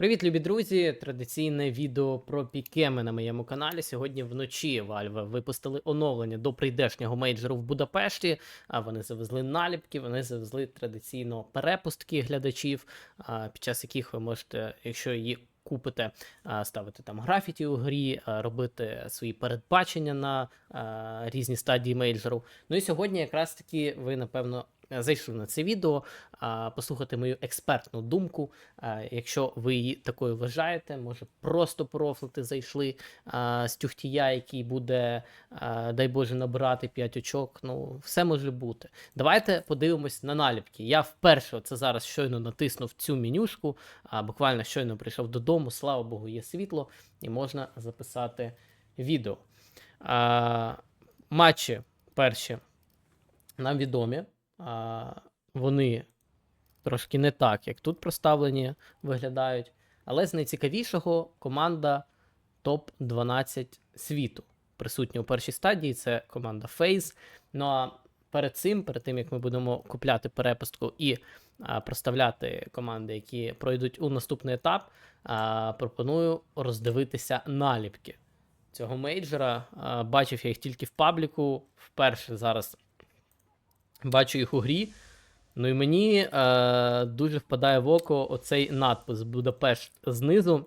Привіт, любі друзі! Традиційне відео про пікеми на моєму каналі. Сьогодні вночі Valve випустили оновлення до прийдешнього мейджору в Будапешті. А вони завезли наліпки, вони завезли традиційно перепустки глядачів, під час яких ви можете, якщо її купите, ставити там графіті у грі, робити свої передбачення на різні стадії мейджору. Ну і сьогодні якраз таки ви, напевно, зайшли на це відео, послухати мою експертну думку. Якщо ви її такою вважаєте, може просто профлити зайшли з тюхтія, який буде, дай Боже, набирати 5 очок. Ну, все може бути. Давайте подивимось на наліпки. Я вперше це зараз щойно натиснув цю менюшку, буквально щойно прийшов додому, слава Богу, є світло, і можна записати відео. Матчі перші нам відомі. Вони трошки не так, як тут проставлені, виглядають. Але з найцікавішого команда топ-12 світу. Присутня у першій стадії це команда FaZe. Ну а перед цим, перед тим як ми будемо купляти перепустку і а, проставляти команди, які пройдуть у наступний етап, а, пропоную роздивитися наліпки цього мейджора. А, бачив я їх тільки в пабліку. Вперше зараз бачу їх у грі. Ну і мені е, дуже впадає в око оцей надпис Будапешт знизу.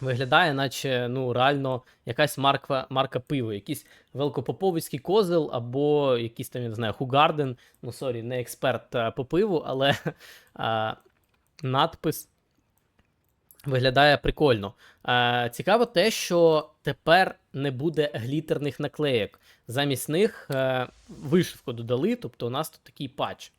Виглядає, наче ну, реально якась марка марка пива, якийсь великопоповицький козел, або якийсь там, я не знаю, Хугарден. Ну, сорі, не експерт е, по пиву, але е, надпис виглядає прикольно. Е, цікаво те, що тепер не буде глітерних наклеєк. Замість них е, вишивку додали, тобто у нас тут такий патч.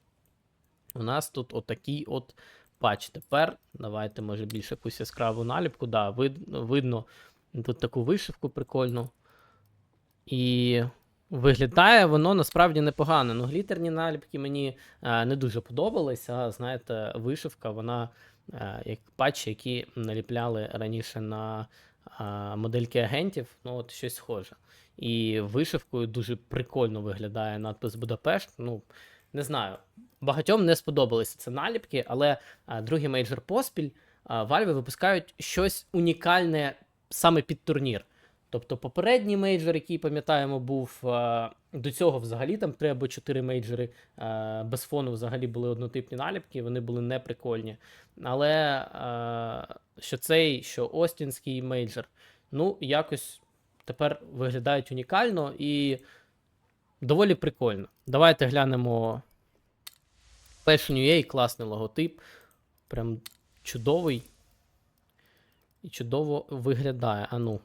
У нас тут отакий от патч. Тепер давайте, може, більше якусь яскраву наліпку. Да, вид, видно тут таку вишивку прикольну. І виглядає воно насправді непогано. Ну, глітерні наліпки мені е, не дуже подобались. А знаєте, вишивка, вона е, як патчі, які наліпляли раніше на модельки агентів, ну от щось схоже. І вишивкою дуже прикольно виглядає надпис Будапешт. Ну, не знаю. Багатьом не сподобалися це наліпки, але другий мейджор поспіль Valve випускають щось унікальне саме під турнір. Тобто попередній мейджор, який пам'ятаємо, був до цього взагалі там три або чотири мейджори без фону взагалі були однотипні наліпки, вони були неприкольні. Але що цей, що Остінський мейджор, ну, якось тепер виглядають унікально і доволі прикольно. Давайте глянемо Fashion UA, класний логотип. Прям чудовий. І чудово виглядає. А ну,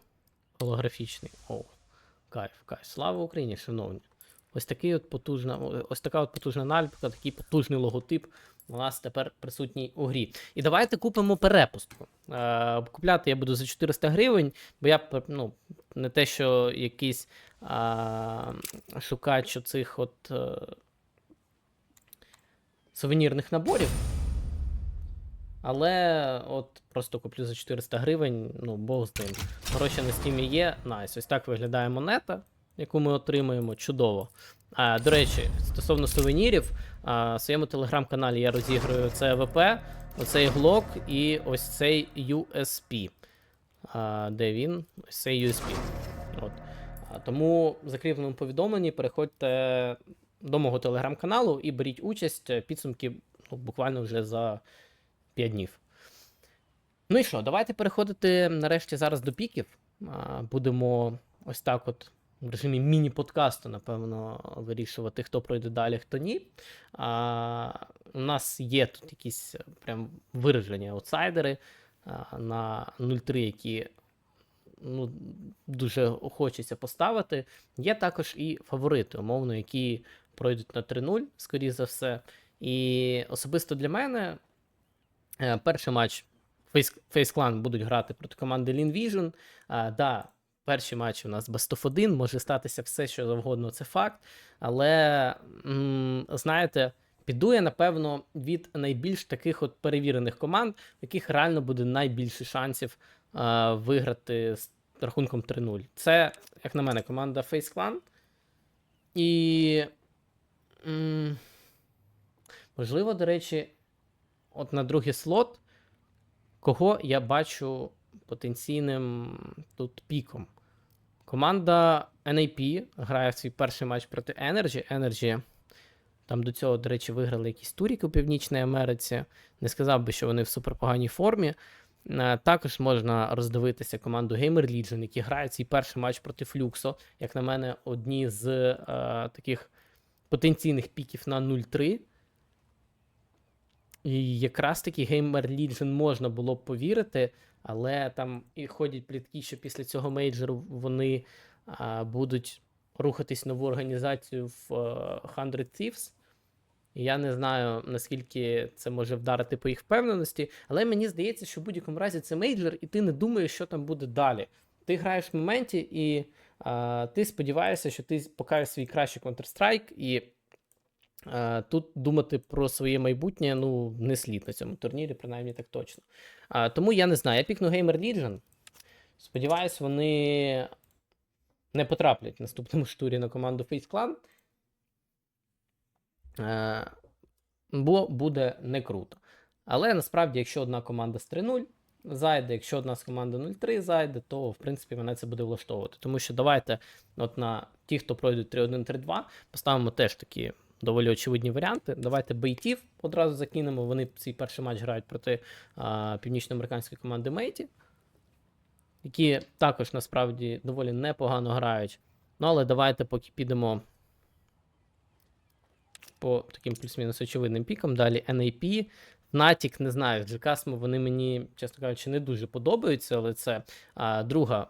голографічний. О, кайф, кайф. Слава Україні, шановні. Ось такий от потужна, ось така от потужна наліпка, такий потужний логотип у нас тепер присутній у грі. І давайте купимо перепустку. Е, Купляти я буду за 400 гривень, бо я ну, не те, що якийсь а, шукач оцих от. е, сувенірних наборів. Але от просто куплю за 400 гривень, ну, Бог з ним. Гроші на стімі є. Найс. Ось так виглядає монета, яку ми отримуємо. Чудово. А, До речі, стосовно сувенірів, а, в своєму телеграм-каналі я розіграю це АВП, оцей глок і ось цей USP. А, Де він? Ось цей USP. От. А, Тому в закріпленому повідомленні переходьте до мого телеграм-каналу і беріть участь. Підсумки ну, буквально вже за 5 днів. Ну і що, давайте переходити нарешті зараз до піків. Будемо ось так от в режимі міні-подкасту, напевно, вирішувати, хто пройде далі, хто ні. А, У нас є тут якісь е, прям виражені аутсайдери на 0-3, які ну, дуже хочеться поставити. Є також і фаворити, умовно, які пройдуть на 3-0, скоріш за все. І особисто для мене перший матч Face, Clan будуть грати проти команди Lean. А, да, перший матч у нас of 1, може статися все, що завгодно, це факт. Але, знаєте, піду я, напевно, від найбільш таких от перевірених команд, в яких реально буде найбільше шансів а, виграти з рахунком 3-0. Це, як на мене, команда Face Clan. І. Можливо, до речі, от на другий слот Кого я бачу потенційним тут піком? Команда NAP грає в свій перший матч проти Energy. Energy там до цього, до речі, виграли якісь туріки у Північній Америці. Не сказав би, що вони в суперпоганій формі. Е, Також можна роздивитися команду Gamer Legion, які грають свій перший матч проти Флюксо. Як на мене, одні з е, таких потенційних піків на 0-3. І якраз таки Gamer Legion можна було б повірити, але там і ходять плітки, що після цього мейджору вони а, будуть рухатись нову організацію в е, 100 Thieves. Я не знаю, наскільки це може вдарити по їх впевненості, але мені здається, що в будь-якому разі це мейджор, і ти не думаєш, що там буде далі. Ти граєш в моменті, і а, ти сподіваєшся, що ти покажеш свій кращий Counter-Strike, і тут думати про своє майбутнє ну, не слід на цьому турнірі, принаймні так точно. Тому я не знаю. Я пікну Gamer Legion. Сподіваюсь, вони не потраплять в наступному штурі на команду Face Clan. Бо буде не круто. Але насправді, якщо одна команда з 3-0 зайде, якщо одна з команди 0-3 зайде, то в принципі мене це буде влаштовувати. Тому що давайте от на ті, хто пройдуть 3-1-3-2, поставимо теж такі доволі очевидні варіанти. Давайте бейтів одразу закинемо. Вони свій перший матч грають проти а, північноамериканської команди Мейті, які також насправді доволі непогано грають. Ну, але давайте поки підемо по таким плюс-мінус очевидним пікам. Далі NAP, Fnatic, не знаю, Джекасмо, вони мені, чесно кажучи, не дуже подобаються, але це а, друга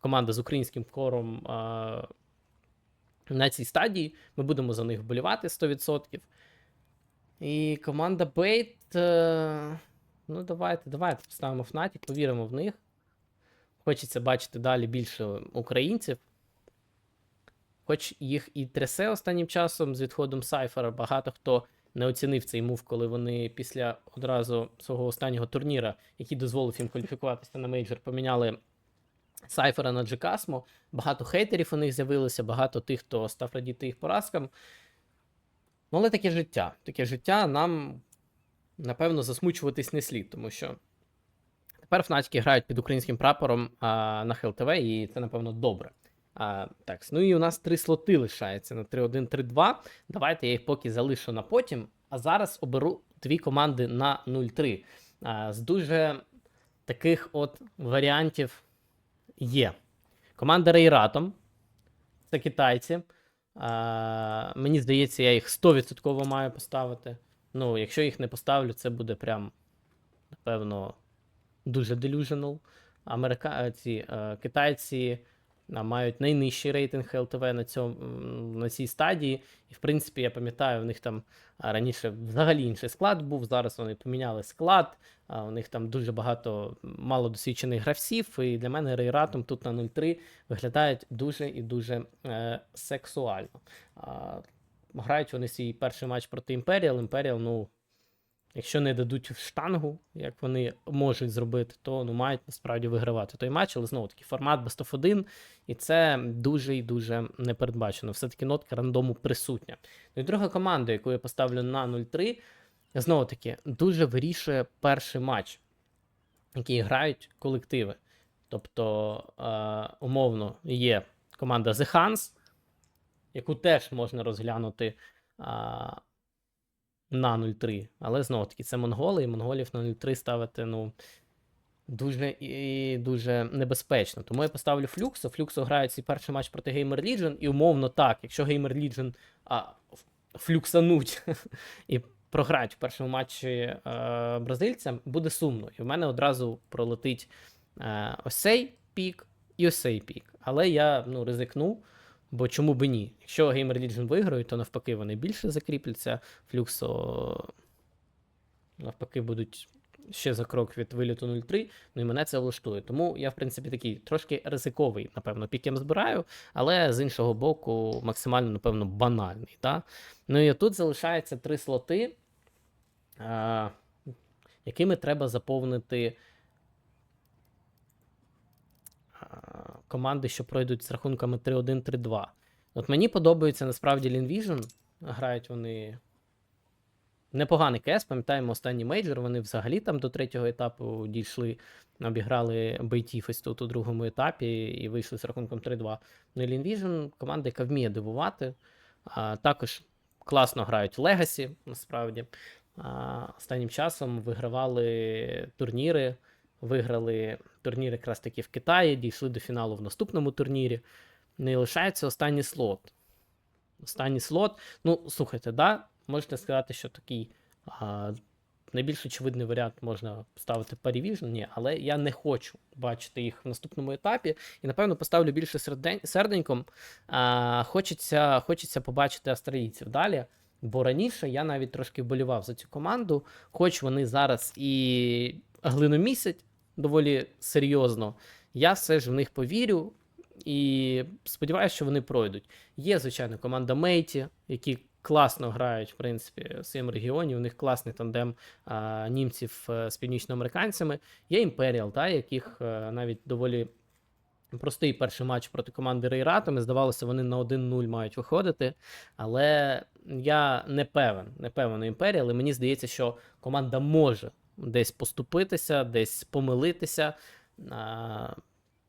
команда з українським кором а, на цій стадії. Ми будемо за них вболівати 100%. І команда е, Ну, давайте, давайте поставимо Fnatic, повіримо в них. Хочеться бачити далі більше українців. Хоч їх і трясе останнім часом з відходом Сайфера, багато хто не оцінив цей мув, коли вони після одразу свого останнього турніра, який дозволив їм кваліфікуватися на мейджор, поміняли Сайфера на Джекасмо. Багато хейтерів у них з'явилося, багато тих, хто став радіти їх поразкам. Ну, але таке життя. Таке життя нам, напевно, засмучуватись не слід, тому що тепер Фнатіки грають під українським прапором а, на ХЛТВ, і це, напевно, добре. А, так, ну і у нас три слоти лишається на 3-1-3-2. Давайте я їх поки залишу на потім. А зараз оберу дві команди на 0-3. А, з дуже таких от варіантів є. Команда Рейратом. Це китайці. А, мені здається, я їх 100% маю поставити. Ну, якщо їх не поставлю, це буде прям, напевно, дуже делюжинал. Америка... е, ці, китайці мають найнижчий рейтинг ЛТВ на, на цій стадії. І, в принципі, я пам'ятаю, у них там раніше взагалі інший склад був. Зараз вони поміняли склад. У них там дуже багато малодосвідчених гравців. І для мене Рейратом тут на 0-3 виглядають дуже і дуже е, сексуально. Грають вони свій перший матч проти Imperial. Imperial, ну. Якщо не дадуть в штангу, як вони можуть зробити, то ну, мають насправді вигравати той матч, але знову таки формат Best of 1, і це дуже і дуже непередбачено. Все-таки нотка рандому присутня. Ну і друга команда, яку я поставлю на 0-3, знову таки, дуже вирішує перший матч, який грають колективи. Тобто, е, умовно, є команда The Hans, яку теж можна розглянути. А, на 0-3. Але знову таки, це монголи, і монголів на 0-3 ставити, ну. Дуже і дуже небезпечно. Тому я поставлю Флюксо. Флюксо грають свій перший матч проти Gamer Legion, і умовно так, якщо Gamer Legion а, флюксануть і програють в першому матчі е, бразильцям, буде сумно. І в мене одразу пролетить е, ось цей пік і ось цей пік. Але я ну, ризикну. Бо чому би ні? Якщо Gamer Legion виграють, то навпаки вони більше закріпляться. Флюксо навпаки будуть ще за крок від виліту 0-3. Ну і мене це влаштує. Тому я, в принципі, такий трошки ризиковий, напевно, пікем збираю, але з іншого боку, максимально, напевно, банальний. Та? Ну і тут залишається три слоти, а, якими треба заповнити. Команди, що пройдуть з рахунками 3-1-3-2. От мені подобається насправді Linvision. Грають вони непоганий кес. Пам'ятаємо останній мейджор. Вони взагалі там до третього етапу дійшли, обіграли Бейтіф ось тут у другому етапі і вийшли з рахунком 3-2. Ну і Vision команда, яка вміє дивувати. А, також класно грають Легасі, насправді. А, останнім часом вигравали турніри, виграли турнір якраз таки в Китаї, дійшли до фіналу в наступному турнірі. Не лишається останній слот. Останній слот. Ну, слухайте, да, можете сказати, що такий а, найбільш очевидний варіант можна ставити Parivision, ні, але я не хочу бачити їх в наступному етапі. І, напевно, поставлю більше сердень, серденьком. А, хочеться, хочеться побачити австралійців далі. Бо раніше я навіть трошки вболівав за цю команду, хоч вони зараз і глиномісять доволі серйозно. Я все ж в них повірю і сподіваюся, що вони пройдуть. Є, звичайно, команда Мейті, які класно грають, в принципі, в своєму регіоні. У них класний тандем а, німців е, з північноамериканцями. Є Імперіал, та, яких е, навіть доволі простий перший матч проти команди Рейратами. Здавалося, вони на 1-0 мають виходити. Але я не певен, не певен у Імперіал, і мені здається, що команда може десь поступитися, десь помилитися. А,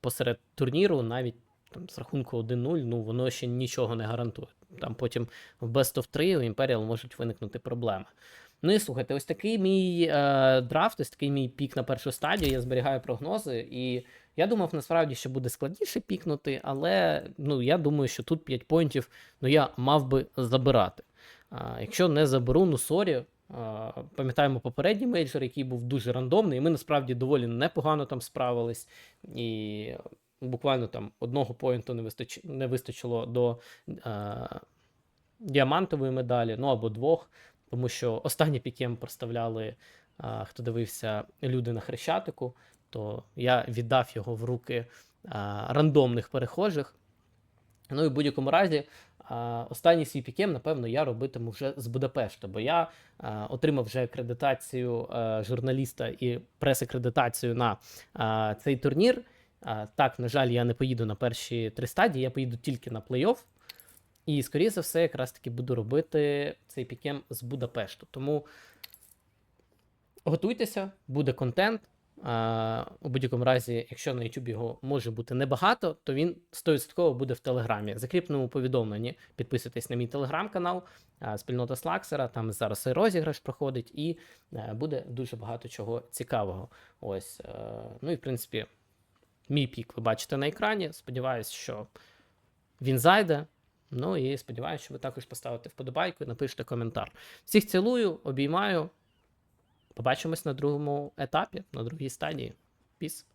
посеред турніру, навіть там, з рахунку 1-0, ну воно ще нічого не гарантує. Там потім в Best of 3 у Imperial можуть виникнути проблеми. Ну і слухайте, ось такий мій е, драфт, ось такий мій пік на першу стадію. Я зберігаю прогнози, і я думав насправді, що буде складніше пікнути, але ну, я думаю, що тут 5 поінтів ну, я мав би забирати. А, якщо не заберу, ну сорі. Пам'ятаємо попередній мейджор, який був дуже рандомний, і ми насправді доволі непогано там справились. І буквально там одного поінту не, вистач... не вистачило до а, діамантової медалі, ну або двох, тому що останній пікем проставляли, а, хто дивився люди на хрещатику, то я віддав його в руки а, рандомних перехожих. Ну і в будь-якому разі, останній свій пікем, напевно, я робитиму вже з Будапешта, бо я отримав вже акредитацію журналіста і прес-акредитацію на цей турнір. Так, на жаль, я не поїду на перші три стадії, я поїду тільки на плей-офф. І, скоріше за все, якраз таки буду робити цей пікем з Будапешту. Тому готуйтеся, буде контент. У будь-якому разі, якщо на YouTube його може бути небагато, то він 100% буде в Телеграмі. В закріпленому повідомленні підписуйтесь на мій телеграм-канал, спільнота Слаксера, там зараз і розіграш проходить, і е, буде дуже багато чого цікавого. Ось, е, ну і в принципі, мій пік ви бачите на екрані. Сподіваюсь, що він зайде. Ну і сподіваюся, що ви також поставите вподобайку і напишете коментар. Всіх цілую, обіймаю. Побачимось на другому етапі, на другій стадії. Піс.